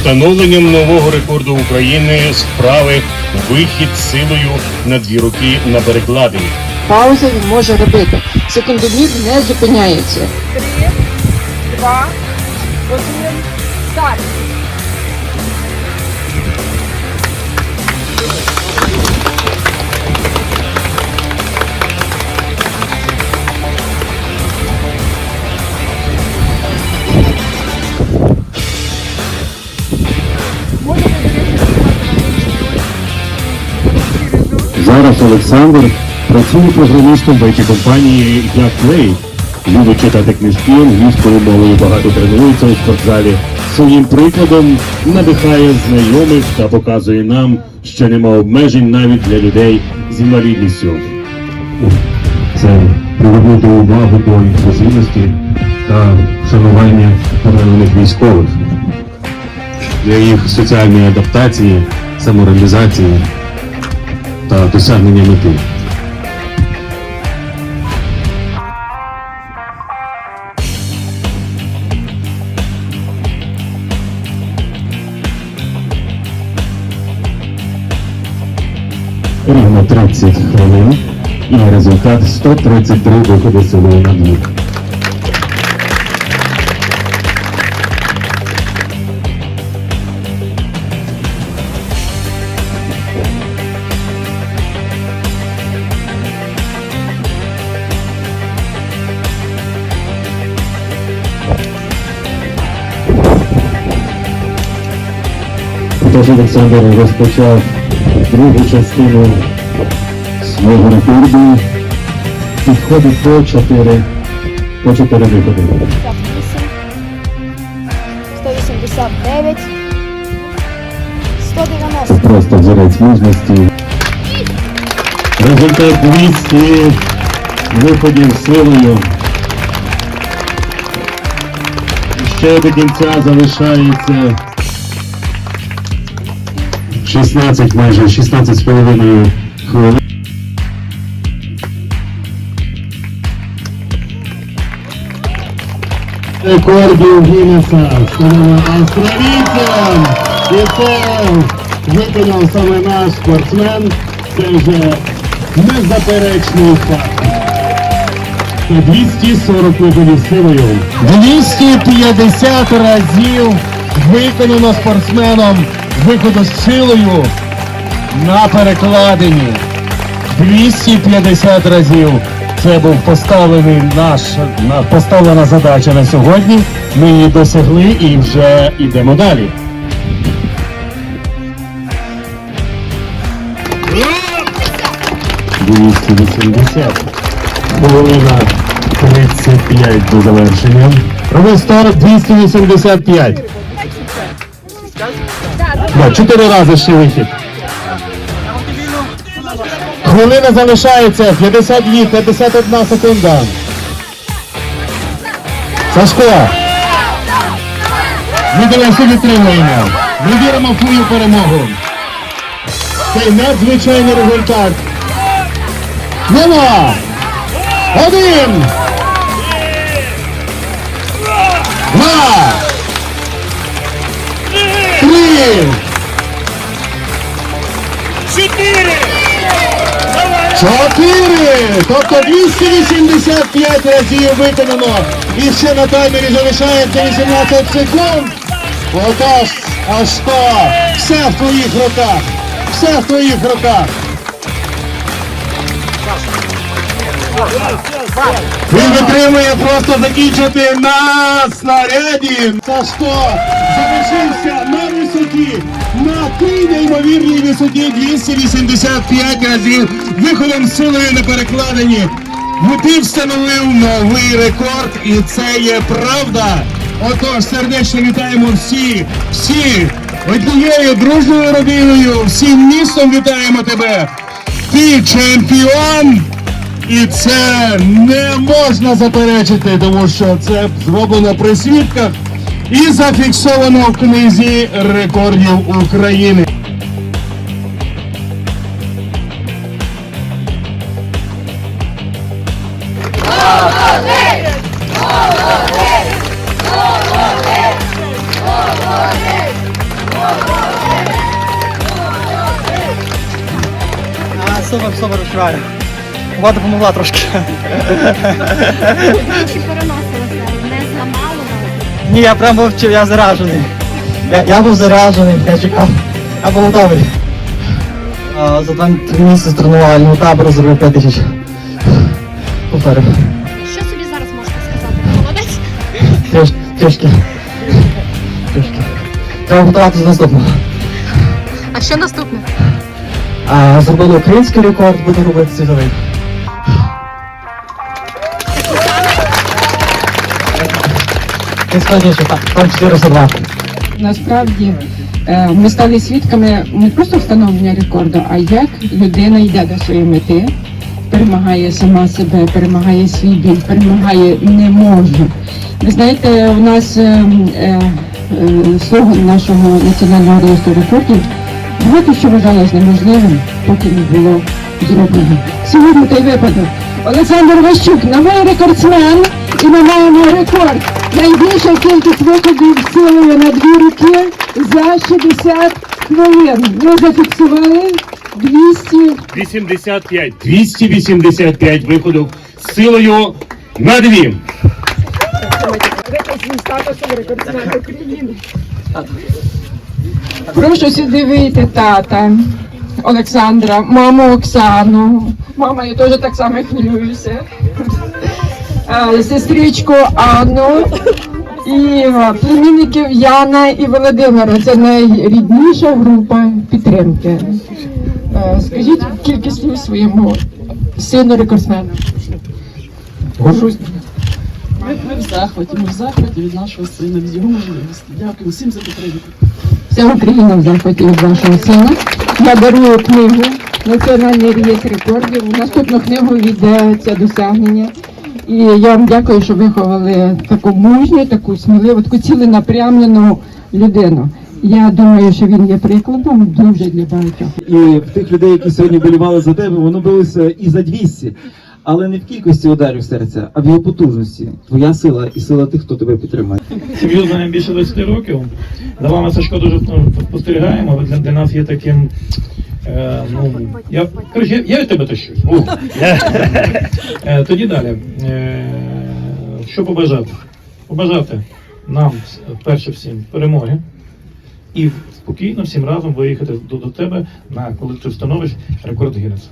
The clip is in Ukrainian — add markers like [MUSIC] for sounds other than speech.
Встановленням нового рекорду України справи вихід силою на дві руки на перекладині. Пауза він може робити. Секундомір не зупиняється. Три, два, один, старт. Зараз Олександр працює програмістом в it компанії як Play. Любить читати книжки англійською мовою, багато тренується у спортзалі. Своїм прикладом надихає знайомих та показує нам, що нема обмежень навіть для людей з інвалідністю. Це привернути увагу до інклюзивності та вшанування поранених військових для їх соціальної адаптації, самореалізації та досягнення мети. Рівно 30 хвилин і результат 133 виходи силою на дві. Тож Олександр розпочав другу частину свого рекорду. Підходить по 4, по 4 виходи. 189, 190. Просто взірець мужності. Результат 200 виходів силою. Ще до кінця залишається 16, майже 16 з половиною хвилин. Рекордів Гіннеса встановлено австралійцям. І це виконав саме наш спортсмен. Це вже незаперечний факт. Це 240 виходів силою. 250 разів виконано спортсменом виходу з силою на перекладині. 250 разів. Це був поставлений наш на поставлена задача на сьогодні. Ми її досягли і вже йдемо далі. Двісті вісімдесят. Хвилина 35 до завершення. Роби старт 285. Да, чотири рази ще вихід. Хвилина залишається 52, 51 секунда. Сашко. Ми тебе всі підтримуємо. Ми віримо в твою перемогу. Це надзвичайний результат. Нема! Один! Два! Три! Чотири! Тобто 285 разів виконано. І ще на таймері залишається 18 секунд. Отож, аж. Все в твоїх руках. Все в твоїх руках. Він витримує просто закінчити на снаряді. Сашко залишився на висоті, на тій неймовірній висоті 285 разів. Виходом силою на перекладині. Ти встановив новий рекорд, і це є правда. Отож, сердечно вітаємо всі, всі однією дружною родиною, всім містом вітаємо тебе. Ти чемпіон! І це не можна заперечити, тому що це зроблено при свідках і зафіксовано в книзі рекордів України. Супер, супер, правильно. Вода допомогла трошки. Чи переносилося? Не зламало? Ні, я прям був я заряджений. Я, я був заряджений, я чекав. Я був готовий. А, за два місяці тренувального табору зробив 5 тисяч. Повторив. Що собі зараз можете сказати? Молодець? Трішки. Трішки. Трішки. Треба готуватися до наступного. А що наступне? А, зробили український рекорд, буду робити світовий. Не так, там 402. Насправді е, ми стали свідками не просто встановлення рекорду, а як людина йде до своєї мети, перемагає сама себе, перемагає свій біль, перемагає не може. Ви знаєте, у нас е, е, е, слоган нашого національного реєстру рекордів багато що вважалось неможливим, поки не було зроблено. Сьогодні той випадок. Олександр Ващук, новий рекордсмен, і ми маємо рекорд. Найбільша кількість виходів силою на дві руки за 60 хвилин. Ми зафіксували 200 85. 285 виходів силою на дві. Прошу сюди вийти тата Олександра, маму Оксану. Мама, я теж так само хвилююся. Сестричку Анну і племінників Яна і Володимира. Це найрідніша група підтримки. Скажіть кілька слів своєму сину рекордсмену. Ми, ми в захваті, ми в захваті від нашого сина, від його можливості. Дякую всім за підтримку. Вся Україна в захваті від вашого сина. Я дарую книгу Національний реєстр рекордів. У Наступну книгу війде це досягнення. І я вам дякую, що виховали таку мужню, таку сміливу, таку ціленапрямлену людину. Я думаю, що він є прикладом дуже для багатьох. і в тих людей, які сьогодні болівали за тебе, воно билося і за 200. Але не в кількості ударів серця, а в його потужності. Твоя сила і сила тих, хто тебе підтримує. Сім'ю знаємо більше 20 років. За вами Сашко дуже ну, спостерігаємо. Для нас є таким. Е, ну, я, коротше, я, від тебе тащусь. О. [LAUGHS] Е, тоді далі. Е, що побажати? Побажати нам, перше всім, перемоги. І спокійно всім разом виїхати до, до тебе на коли ти встановиш рекорд Гіннеса.